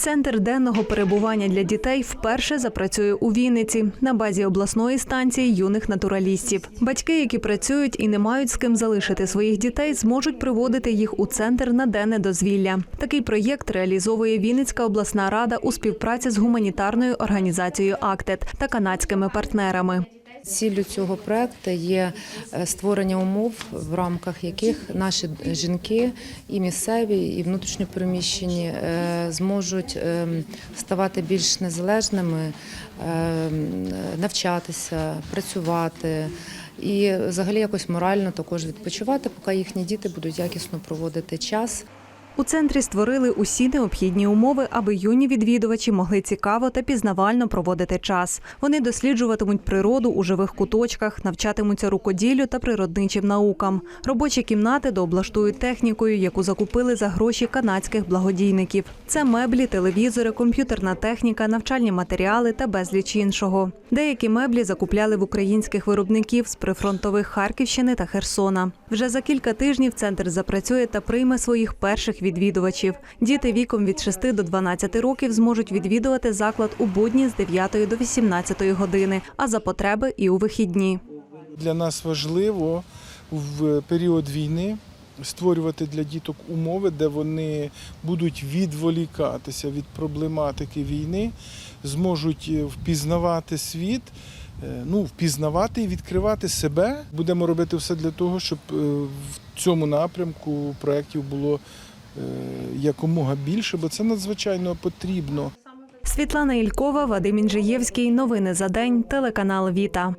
Центр денного перебування для дітей вперше запрацює у Вінниці на базі обласної станції юних натуралістів. Батьки, які працюють і не мають з ким залишити своїх дітей, зможуть приводити їх у центр на денне дозвілля. Такий проєкт реалізовує Вінницька обласна рада у співпраці з гуманітарною організацією Актет та канадськими партнерами. Ціллю цього проекту є е, створення умов, в рамках яких наші жінки і місцеві, і внутрішньопереміщені е, зможуть е, ставати більш незалежними, навчатися, працювати. І взагалі якось морально також відпочивати, поки їхні діти будуть якісно проводити час. У центрі створили усі необхідні умови, аби юні відвідувачі могли цікаво та пізнавально проводити час. Вони досліджуватимуть природу у живих куточках, навчатимуться рукоділлю та природничим наукам. Робочі кімнати дооблаштують технікою, яку закупили за гроші канадських благодійників. Це меблі, телевізори, комп'ютерна техніка, навчальні матеріали та безліч іншого. Деякі меблі закупляли в українських виробників з прифронтових Харківщини та Херсона. Вже за кілька тижнів центр запрацює та прийме своїх перших відвідувачів. Діти віком від 6 до 12 років зможуть відвідувати заклад у будні з 9 до 18 години, а за потреби і у вихідні. Для нас важливо в період війни створювати для діток умови, де вони будуть відволікатися від проблематики війни, зможуть е, впізнавати світ, е, ну, впізнавати і відкривати себе. Будемо робити все для того, щоб е, в цьому напрямку проєктів було якомога більше, бо це надзвичайно потрібно. Світлана Ількова, Вадим Інжиєвський. Новини за день. Телеканал Віта.